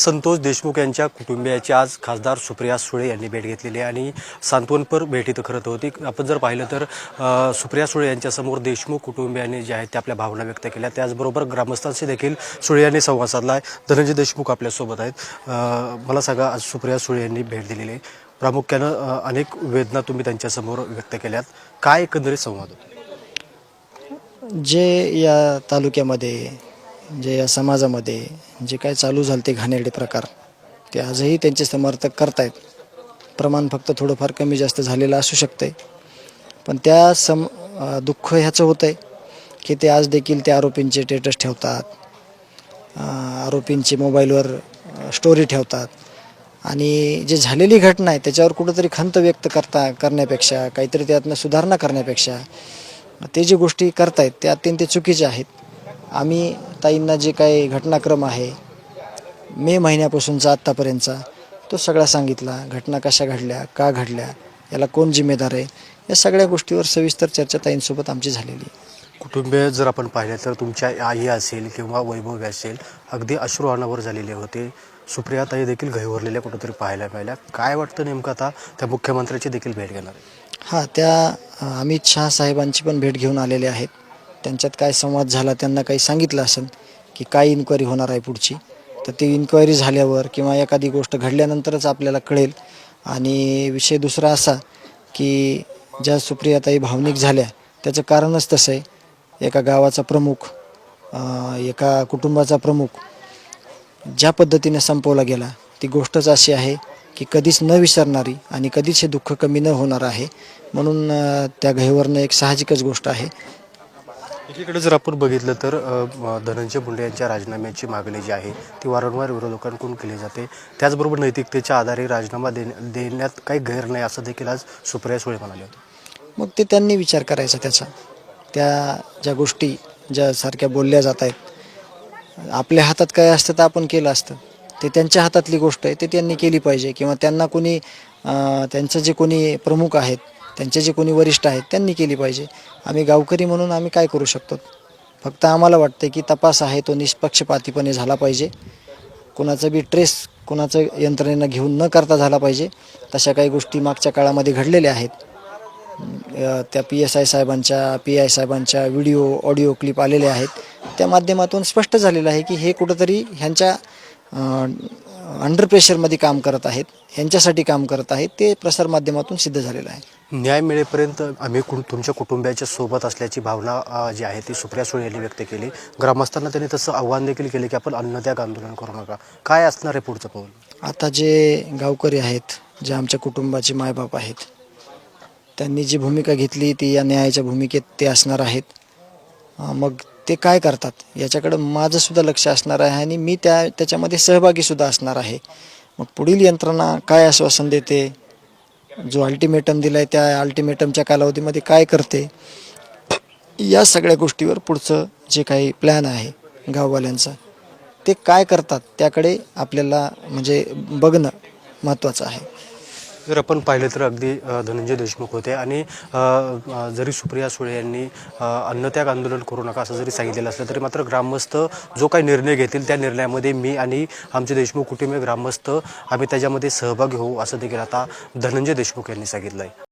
संतोष देशमुख यांच्या कुटुंबियाची आज खासदार सुप्रिया सुळे यांनी भेट घेतलेली आहे. आणि सांत्वनपर भेट इथं खरं होती. आपण जर पाहिलं तर सुप्रिया सुळे यांच्यासमोर देशमुख कुटुंबियांनी जे आहेत ते आपल्या भावना व्यक्त केल्या. त्याचबरोबर ग्रामस्थांशी देखील सुळे यांनी संवाद साधला आहे. धनंजय देशमुख आपल्यासोबत आहेत. मला सांगा आज सुप्रिया सुळे यांनी भेट दिलेली आहे. प्रामुख्यानं अनेक वेदना तुम्ही त्यांच्यासमोर व्यक्त केल्यात. काय एकंदरीत संवाद जे या तालुक्यामध्ये जे या समाजामध्ये जे काय चालू झालं ते घाणेरडे प्रकार ते आजही त्यांचे समर्थक करतायत. प्रमाण फक्त थोडंफार कमी जास्त झालेलं असू शकतं आहे पण त्या सम दुःख ह्याचं होतं आहे की ते आज देखील त्या आरोपींचे स्टेटस ठेवतात. आरोपींचे मोबाईलवर स्टोरी ठेवतात. आणि जे झालेली घटना आहे त्याच्यावर कुठंतरी खंत व्यक्त करता करण्यापेक्षा काहीतरी त्यातनं सुधारणा करण्यापेक्षा ते जे गोष्टी करतायत ते अत्यंत चुकीचे आहेत. आम्ही ताईंना जे काही घटनाक्रम आहे मे महिन्यापासूनचा आत्तापर्यंतचा तो सगळा सांगितला घटना कशा घडल्या का घडल्या याला कोण जिम्मेदार आहे या सगळ्या गोष्टीवर सविस्तर चर्चा ताईंसोबत आमची झालेली कुटुंबीय जर आपण पाहिलं तर तुमच्या आई असेल किंवा वैभव असेल अगदी अश्रू अनावर झालेले होते. सुप्रियाताई देखील गहिवरलेल्या कुठंतरी पाहायला मिळाल्या. काय वाटतं नेमकं आता त्या मुख्यमंत्र्याची देखील भेट घेणार हां त्या अमित शहा साहेबांची पण भेट घेऊन आलेले आहेत. त्यांच्यात काय संवाद झाला त्यांना काही सांगितलं असेल की काय इन्क्वायरी होणार आहे पुढची तर ती इन्क्वायरी झाल्यावर किंवा एखादी गोष्ट घडल्यानंतरच आपल्याला कळेल. आणि विषय दुसरा असा की ज्या सुप्रियाताई भावनिक झाल्या त्याचं कारणच तसं आहे. एका गावाचा प्रमुख एका कुटुंबाचा प्रमुख ज्या पद्धतीने संपवला गेला ती गोष्टच अशी आहे की कधीच न विसरणारी आणि कधीच हे दुःख कमी न होणार आहे. म्हणून त्या गहेवरनं एक साहजिकच गोष्ट आहे एकीकडे जर आपण बघितलं तर धनंजय मुंडे यांच्या राजीनाम्याची मागणी जी आहे ती वारंवार विरोधकांकडून केली जाते. त्याचबरोबर नैतिकतेच्या आधारे राजीनामा देण्या देण्यात काही गैर नाही असं देखील आज सुप्रिया सुळे म्हणाले होते. मग ते त्यांनी विचार करायचा त्याचा. त्या ज्या गोष्टी ज्या सारख्या बोलल्या जात आहेत आपल्या हातात काय असतं तर आपण केलं असतं. ते त्यांच्या हातातली गोष्ट आहे ते त्यांनी केली पाहिजे. किंवा त्यांना कोणी त्यांचं जे कोणी प्रमुख आहेत त्यांचे जे कोणी वरिष्ठ आहेत त्यांनी केली पाहिजे. आम्ही गावकरी म्हणून आम्ही काय करू शकतो? फक्त आम्हाला वाटतं की तपास आहे तो निष्पक्षपातीपणे झाला पाहिजे. कोणाचं बी ट्रेस कोणाचं यंत्रणेनं घेऊन न करता झाला पाहिजे. तशा काही गोष्टी मागच्या काळामध्ये घडलेल्या आहेत. त्या पी एस आय साहेबांच्या पी आय साहेबांच्या व्हिडिओ ऑडिओ क्लिप आलेल्या आहेत. त्या माध्यमातून स्पष्ट झालेलं आहे की हे कुठंतरी ह्यांच्या अंडर प्रेशरमध्ये काम करत आहेत ह्यांच्यासाठी काम करत आहेत ते प्रसारमाध्यमातून सिद्ध झालेलं आहे. न्याय मिळेपर्यंत आम्ही कुण तुमच्या कुटुंबियाच्या सोबत असल्याची भावना जी आहे ती सुप्रिया सुळे यांनी व्यक्त केली. ग्रामस्थांना त्यांनी तसं आव्हान देखील केले की आपण अन्नत्याग आंदोलन करू नका. काय असणार आहे पुढचं पाऊल? आता जे गावकरी आहेत जे आमच्या कुटुंबाचे मायबाप आहेत त्यांनी जी भूमिका घेतली ती या न्यायाच्या भूमिकेत ते असणार आहेत. मग ते काय करतात? याच्याकडं माझंसुद्धा लक्ष असणार आहे आणि मी त्या त्याच्यामध्ये सहभागीसुद्धा असणार आहे. मग पुढील यंत्रणा काय आश्वासन देते? जो अल्टिमेटम दिलाय त्या अल्टिमेटमच्या कालावधीमध्ये काय करते? या सगळ्या गोष्टीवर पुढचं जे काही प्लॅन आहे गाववाल्यांचा ते काय करतात? त्याकडे आपल्याला म्हणजे बघणं महत्त्वाचं आहे. जर आपण पाहिलं तर अगदी धनंजय देशमुख होते आणि जरी सुप्रिया सुळे यांनी अन्नत्याग आंदोलन करू नका असं जरी सांगितलेलं असलं तरी मात्र ग्रामस्थ जो काही निर्णय घेतील त्या निर्णयामध्ये मी आणि आमचे देशमुख कुटुंबीय ग्रामस्थ आम्ही त्याच्यामध्ये सहभागी होऊ असं देखील आता धनंजय देशमुख यांनी सांगितलं आहे